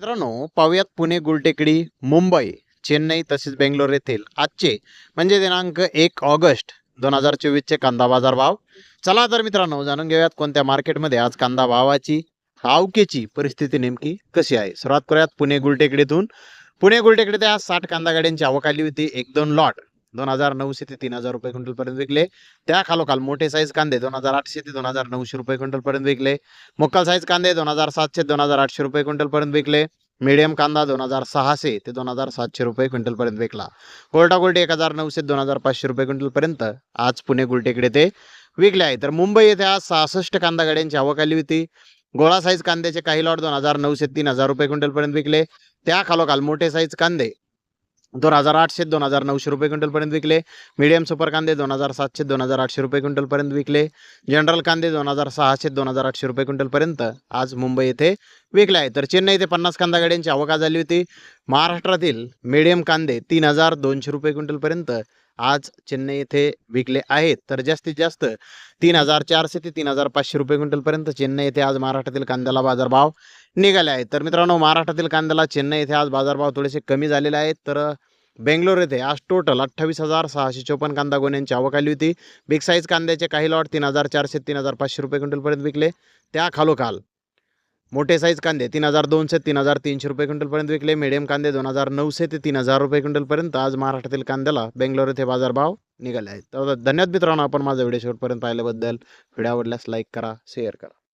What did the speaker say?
मित्रांनो पाहुयात पुणे गुलटेकडी मुंबई चेन्नई तसेच बेंगलोर येथील आजचे म्हणजे दिनांक एक ऑगस्ट दोन हजार चोवीसचे कांदा बाजार भाव. चला तर मित्रांनो जाणून घेऊयात कोणत्या मार्केटमध्ये आज कांदा भावाची आवकेची परिस्थिती नेमकी कशी आहे. सुरुवात करूयात पुणे गुलटेकडीतून. पुणे गुलटेकडीत आज साठ कांदा गाड्यांची आवक आली होती एक दोन लॉट दोन हजार नऊशे ते तीन हजार रुपये क्विंटल पर्यंत विकले. त्या खालोखाल मोठे साईज कांदे दोन हजार आठशे ते दोन हजार नऊशे रुपये क्विंटल पर्यंत विकले. मक्कल साईज कांदे दोन हजार सातशे दोन हजार आठशे रुपये क्विंटल पर्यंत विकले. मीडियम कांदा दोन हजार सहाशे ते दोन हजार सातशे रुपये क्विंटल पर्यंत विकला. गोल्टा गोल्टी एक हजार नऊशे दोन हजार पाचशे रुपये क्विंटल पर्यंत आज पुणे गुलटेकडे ते विकले आहे. तर मुंबई येथे आज सहासष्ट कांदा गाड्यांची आवक आली होती. गोळा साईज कांद्याचे काही लॉट दोन हजार नऊशे तीन हजार रुपये क्विंटल पर्यंत विकले. त्या खालोखाल मोठे साईज कांदे दोन हजार आठशे दोन हजार नऊशे रुपये क्विंटलपर्यंत विकले. मीडियम सुपर कांदे दोन हजार सातशे दोन हजार आठशे रुपये क्विंटलपर्यंत विकले. जनरल कांदे दोन हजार सहाशे दोन हजार आठशे रुपये क्विंटलपर्यंत आज मुंबई येथे विकले आहे. तर चेन्नई येथे पन्नास कांदा गाड्यांची आवक झाली होती. महाराष्ट्रातील मीडियम कांदे तीन हजार दोनशे रुपये क्विंटलपर्यंत आज चेन्नई येथे विकले आहेत. तर जास्तीत जास्त तीन हजार चारशे ते तीन हजार पाचशे रुपये क्विंटलपर्यंत चेन्नई येथे आज महाराष्ट्रातील कांद्याला बाजारभाव निघाले आहेत. तर मित्रांनो महाराष्ट्रातील कांद्याला चेन्नई येथे आज बाजारभाव थोडेसे कमी झालेले आहेत. तर बेंगलोर येथे आज टोटल अठ्ठावीस हजार सहाशे चोपन्न कांदा गोण्यांची आवक आली होती. बिग साईज कांद्याचे काही लॉट तीन हजार चारशे तीन हजार पाचशे रुपये क्विंटलपर्यंत विकले. त्या खालोखाल मोठे साईज कांदे तीन हजार दोनशे तीन हजार तीनशे रुपये क्विंटलपर्यंत विकले. मीडियम कांदे दोन हजार नऊशे ते तीन हजार रुपये क्विंटलपर्यंत. आज महाराष्ट्रातील कांद्याला बेंगलोर येथे बाजारभाव निघाले आहेत. तर धन्यवाद मित्रांनो आपण माझा व्हिडिओ शेवटपर्यंत पाहिल्याबद्दल. व्हिडिओ आवडल्यास लाईक करा शेअर करा.